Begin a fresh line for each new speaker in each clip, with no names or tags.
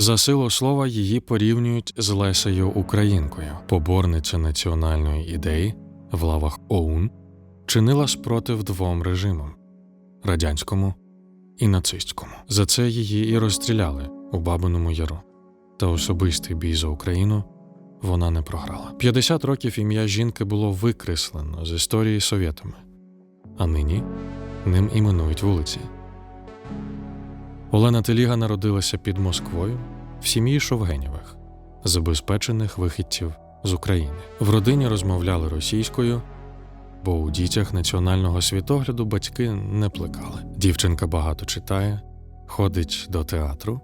За силу слова її порівнюють з Лесею Українкою, поборниця національної ідеї в лавах ОУН чинила спротив двом режимам радянському і нацистському. За це її і розстріляли у Бабиному Яру. Та особистий бій за Україну вона не програла. 50 років ім'я жінки було викреслено з історії совєтами, а нині ним іменують вулиці. Олена Теліга народилася під Москвою в сім'ї Шовгенєвих, забезпечених вихідців з України. В родині розмовляли російською, бо у дітях національного світогляду батьки не плекали. Дівчинка багато читає, ходить до театру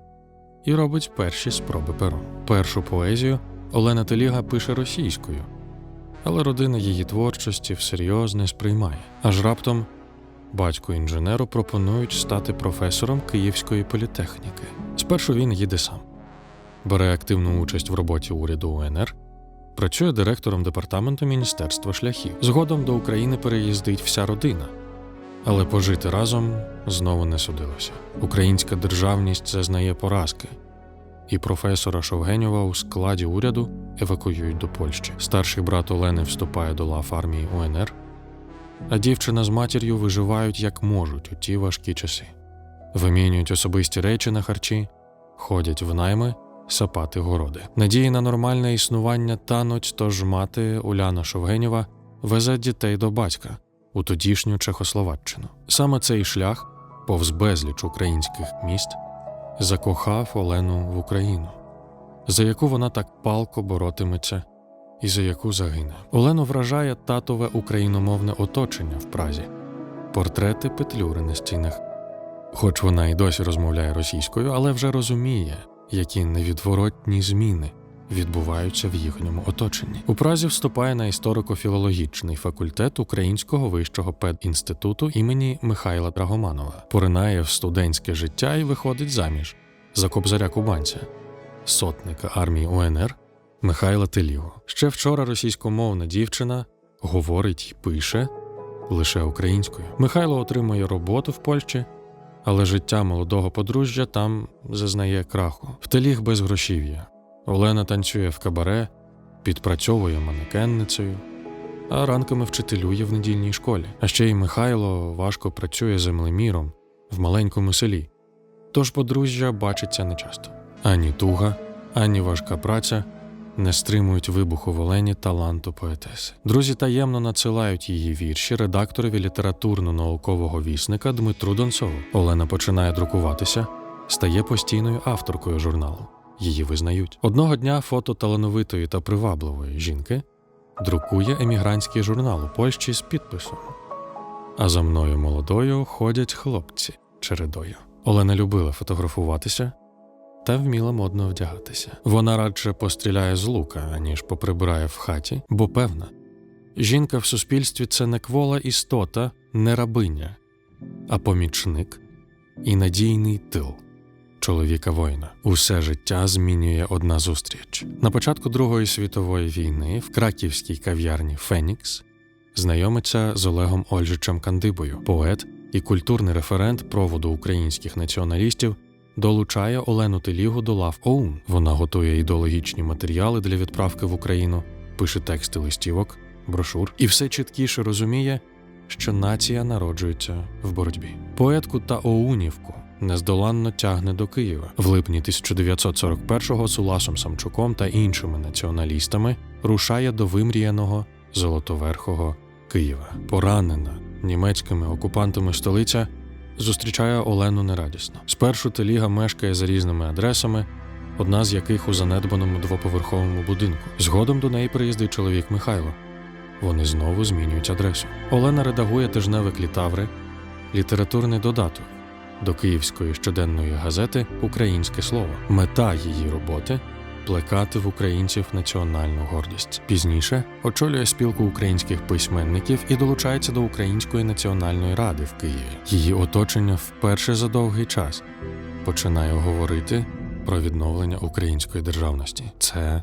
і робить перші спроби пером. Першу поезію Олена Теліга пише російською, але родина її творчості всерйоз не сприймає. Аж раптом батьку інженеру пропонують стати професором Київської політехніки. Спершу він їде сам, бере активну участь в роботі уряду УНР, працює директором департаменту Міністерства шляхів. Згодом до України переїздить вся родина. Але пожити разом знову не судилося. Українська державність зазнає поразки, і професора Шовгенєва у складі уряду евакуюють до Польщі. Старший брат Олени вступає до лав армії УНР, а дівчина з матір'ю виживають як можуть у ті важкі часи. Вимінюють особисті речі на харчі, ходять в найми, сапати городи. Надії на нормальне існування тануть, тож мати Уляна Шовгенєва везе дітей до батька у тодішню Чехословаччину. Саме цей шлях, повз безліч українських міст, закохав Олену в Україну, за яку вона так палко боротиметься і за яку загине. Олену вражає татове україномовне оточення в Празі, портрети Петлюри на стінах. Хоч вона і досі розмовляє російською, але вже розуміє, які невідворотні зміни відбуваються в їхньому оточенні. У Празі вступає на історико-філологічний факультет Українського вищого педінституту імені Михайла Драгоманова, поринає в студентське життя і виходить заміж за кобзаря Кубанця, сотника армії УНР Михайла Теліго. Ще вчора російськомовна дівчина говорить і пише лише українською. Михайло отримує роботу в Польщі. Але життя молодого подружжя там зазнає краху. В теліг без грошів'я. Олена танцює в кабаре, підпрацьовує манекенницею, а ранками вчителює в недільній школі. А ще й Михайло важко працює землеміром в маленькому селі. Тож подружжя бачиться нечасто. Ані туга, ані важка праця не стримують вибуху в Олені таланту поетеси. Друзі таємно надсилають її вірші редакторові літературно-наукового вісника Дмитру Донцову. Олена починає друкуватися, стає постійною авторкою журналу. Її визнають. Одного дня фото талановитої та привабливої жінки друкує емігрантський журнал у Польщі з підписом. А за мною молодою ходять хлопці чередою. Олена любила фотографуватися та вміла модно вдягатися. Вона радше постріляє з лука, аніж поприбирає в хаті, бо певна, жінка в суспільстві це не квола істота, не рабиня, а помічник і надійний тил чоловіка воїна. Усе життя змінює одна зустріч. На початку Другої світової війни в краківській кав'ярні Фенікс знайомиться з Олегом Ольжичем Кандибою, поет і культурний референт проводу українських націоналістів долучає Олену Телігу до лав ОУН. Вона готує ідеологічні матеріали для відправки в Україну, пише тексти листівок, брошур і все чіткіше розуміє, що нація народжується в боротьбі. Поетку та Оунівку нездоланно тягне до Києва. В липні 1941-го з Уласом Самчуком та іншими націоналістами рушає до вимріяного золотоверхого Києва. Поранена німецькими окупантами столиця зустрічає Олену нерадісно. Спершу Теліга мешкає за різними адресами, одна з яких у занедбаному двоповерховому будинку. Згодом до неї приїздить чоловік Михайло. Вони знову змінюють адресу. Олена редагує тижневик літаври, літературний додаток до київської щоденної газети Українське слово. Мета її роботи плекати в українців національну гордість. Пізніше очолює спілку українських письменників і долучається до Української національної ради в Києві. Її оточення вперше за довгий час починає говорити про відновлення української державності. Це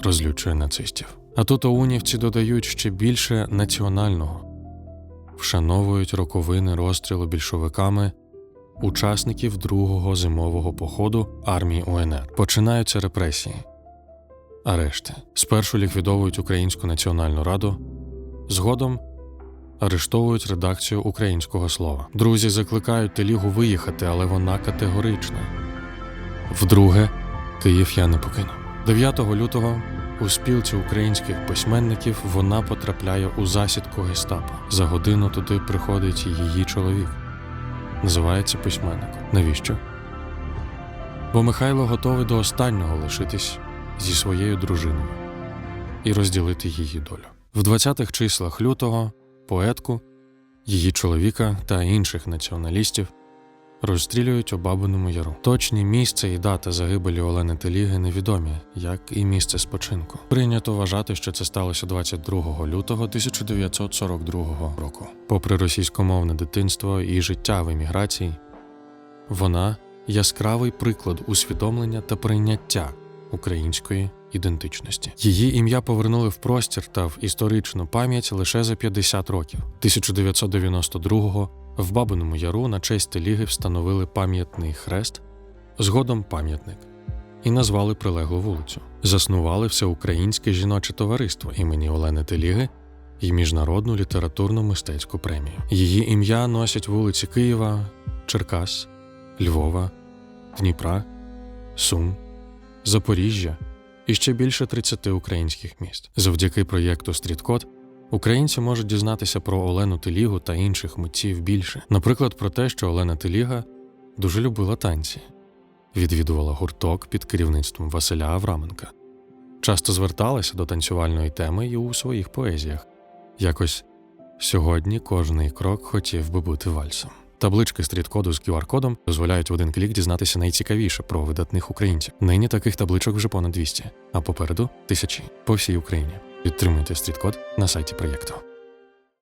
розлючує нацистів. А тут оунівці додають ще більше національного, вшановують роковини розстрілу більшовиками учасників другого зимового походу армії УНР. Починаються репресії, арешти. Спершу ліквідовують Українську національну раду, згодом арештовують редакцію українського слова. Друзі закликають Телігу виїхати, але вона категорична. Вдруге, Київ я не покину. 9 лютого у спілці українських письменників вона потрапляє у засідку гестапо. За годину туди приходить її чоловік. Називається письменником. Навіщо? Бо Михайло готовий до останнього лишитись зі своєю дружиною і розділити її долю. В 20-х числах лютого поетку, її чоловіка та інших націоналістів розстрілюють у Бабиному Яру. Точні місце і дата загибелі Олени Теліги невідомі, як і місце спочинку. Прийнято вважати, що це сталося 22 лютого 1942 року. Попри російськомовне дитинство і життя в еміграції, вона яскравий приклад усвідомлення та прийняття української ідентичності. Її ім'я повернули в простір та в історичну пам'ять лише за 50 років. 1992-го в Бабиному Яру на честь Теліги встановили пам'ятний хрест, згодом пам'ятник, і назвали прилеглу вулицю. Заснували всеукраїнське жіноче товариство імені Олени Теліги і міжнародну літературну мистецьку премію. Її ім'я носять вулиці Києва, Черкас, Львова, Дніпра, Сум, Запоріжжя і ще більше 30 українських міст. Завдяки проєкту Стріткод українці можуть дізнатися про Олену Телігу та інших митців більше. Наприклад, про те, що Олена Теліга дуже любила танці, відвідувала гурток під керівництвом Василя Авраменка, часто зверталася до танцювальної теми і у своїх поезіях. Якось сьогодні кожний крок хотів би бути вальсом. Таблички стріт-коду з QR-кодом дозволяють в один клік дізнатися найцікавіше про видатних українців. Нині таких табличок вже понад 200, а попереду тисячі по всій Україні. Підтримуйте стріт-код на сайті проєкту.